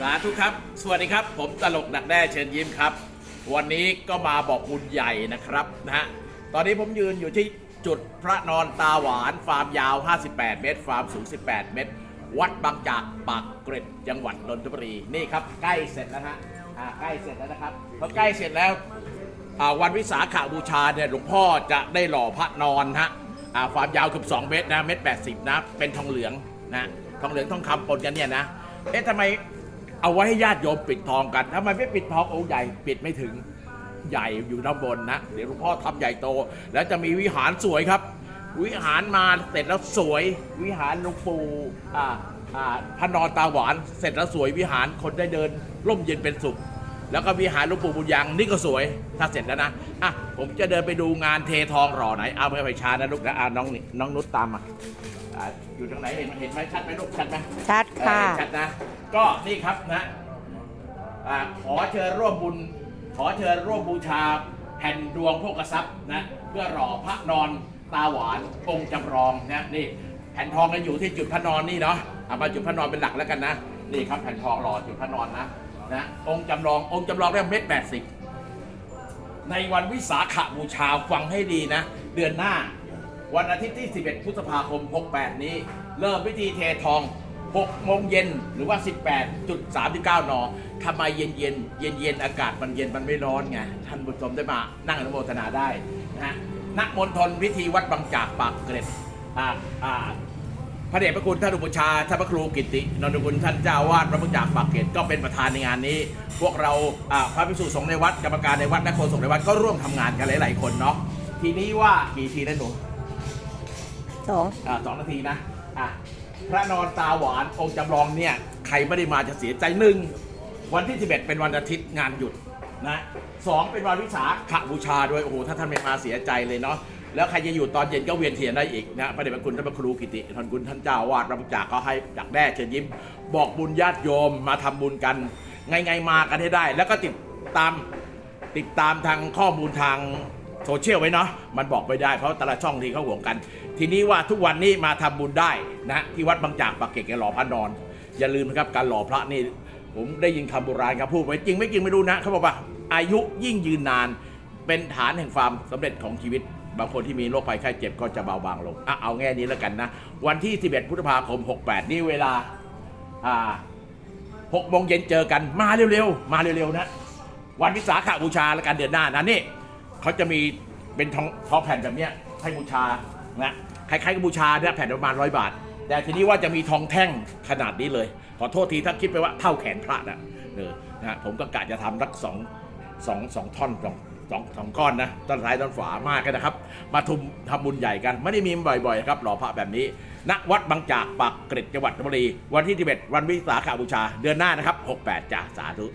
สาธุครับ สวัสดีครับ ผมตลกดักแด้เชิญยิ้มครับ วันนี้ก็มาบอกบุญใหญ่นะครับนะฮะ ตอนนี้ผมยืนอยู่ที่จุดพระนอนตาหวานฟาร์มยาว 58 เมตร ฟาร์มสูง 18 เมตร วัดบางจากปากเกร็ดจังหวัดนนทบุรี นี่ครับใกล้เสร็จแล้วฮะอ่าใกล้เสร็จแล้วนะครับพอใกล้เสร็จแล้วอ่าวันวิสาขาบูชาเนี่ยหลวงพ่อจะได้หล่อพระนอนฮะอ่าความยาวเกือบ2เมตรนะเมตร80นะเป็นทองเหลืองนะทองเหลืองทองคำปนกันเนี่ยนะเอ๊ะทำไม เอาไว้ให้ญาติโยมปิดทองกันทำไมไม่ปิดทององค์ใหญ่ปิดไม่ถึงใหญ่อยู่ด้านบนนะ เดี๋ยวหลวงพ่อทำใหญ่โต แล้วจะมีวิหารสวยครับ วิหารมาเสร็จแล้วสวย วิหารหลวงปู่อ่าอ่าพระนอนตาหวาน เสร็จแล้วสวยวิหารคนได้เดินร่มเย็นเป็นสุข แล้วก็วิหารหลวงปู่บุญยังนี่ก็สวย ถ้าเสร็จแล้วนะอะผมจะเดินไปดูงานเททองหล่อไหนเอาไปไปช้านะลูกนะอะน้องนี่น้องนุชตามมาอะอยู่ตรงไหนเห็นเห็นไหมชัดไหมลูกชัดไหมชัดค่ะ เออชัดนะ ก็นี่ครับนะอ่าขอเชิญร่วมบุญ ขอเชิญร่วมบูชาแผ่นดวงโภกทรัพย์นะเพื่อหล่อพระนอนตาหวานองค์จำลองนะนี่แผ่นทองกันอยู่ที่จุดพระนอนนี่เนาะเอามาจุดพระนอนเป็นหลักแล้วกันนะนี่ครับแผ่นทองหล่อจุดพระนอนนะ นะองค์จำลององค์จำลองได้เม็ดแปดสิบในวันวิสาขบูชาฟังให้ดีนะ เดือนหน้า วันอาทิตย์ที่ 11 พฤษภาคม 68 นี้ เริ่มพิธีเททอง 6 โมงเย็นหรือว่า 18.39 น ทำไมเย็นเย็นเย็นเย็นอากาศมันเย็นมันไม่ร้อนไง ท่านผู้ชมได้มานั่งอนุโมทนาได้นะฮะนักมณฑลพิธีวัดบางจากปากเกร็ดอ่าอ่า พระเดชพระคุณท่านอุปชฌาย์ท่านพระครูกิตินนทคุณท่านเจ้าวาดพระพุทธจากปากเกร็ดก็เป็นประธานในงานนี้ พวกเราอ่าพระภิกษุสงฆ์ในวัดกรรมการในวัดและโฆษกในวัดก็ร่วมทำงานกันหลาย ๆ คนเนาะทีนี้ว่ากี่ทีนะหนูสองอ่าสองนาทีนะอะพระนอนตาหวานองค์จำลองเนี่ยใครไม่ได้มาจะเสียใจหนึ่งวันที่ 11 เป็นวันอาทิตย์งานหยุดนะสองเป็นวันวิสาขบูชาด้วยโอ้โหถ้าท่านไม่มาเสียใจเลยเนาะ แล้วใครจะอยู่ตอนเย็นก็เวียนเทียนได้อีกนะพระเดชพระคุณท่านพระครูกิติท่านคุณท่านเจ้าวาดพระพุทธจากก็ให้จากแด้เชิญยิ้ม บอกบุญญาติโยมมาทำบุญกันไงไงๆมากันให้ได้ แล้วก็ติดตามติดตามทางข้อมูลทางโซเชียลไว้เนาะมันบอกไม่ได้เพราะแต่ละช่องที่เขาห่วงกัน ทีนี้ว่าทุกวันนี้มาทำบุญได้นะที่วัดบางจากปากเกร็ดแกหล่อพระนอน อย่าลืมนะครับการหล่อพระนี่ผมได้ยินคำโบราณครับพูดไว้จริงไม่จริงไม่รู้นะเขาบอกว่าอายุยิ่งยืนนานเป็นฐานแห่งความสำเร็จของชีวิต บางคนที่มีโรคภัยไข้เจ็บก็จะเบาบางลงอะเอาแง่นี้แล้วกันนะ วันที่ 11พฤษภาคม 68 นี่เวลาอ่าหกโมงเย็นเจอกันมาเร็วๆ มาเร็วๆนะ วันวิสาขบูชาและการเดือนหน้านะนี่เขาจะมีเป็นทองทองแผ่นแบบเนี้ยให้บูชานะคล้ายๆกับบูชาเนี่ยแผ่นประมาณร้อยบาท แต่ทีนี้ว่าจะมีทองแท่งขนาดนี้เลย ขอโทษทีถ้าคิดไปว่าเท่าแขนพระนะเออนะผมก็กะจะทำสักสองสองสองท่อนสอง สองสองก้อนนะต้นซ้ายต้นขวามากกันนะครับ มาทุมทำบุญใหญ่กัน ไม่ได้มีบ่อยๆครับหล่อพระแบบนี้ณวัดบางจากปากเกร็ดจังหวัดนนทบุรีวันที่11วันวิสาขบูชาเดือนหน้านะครับ 68จ้าสาธุ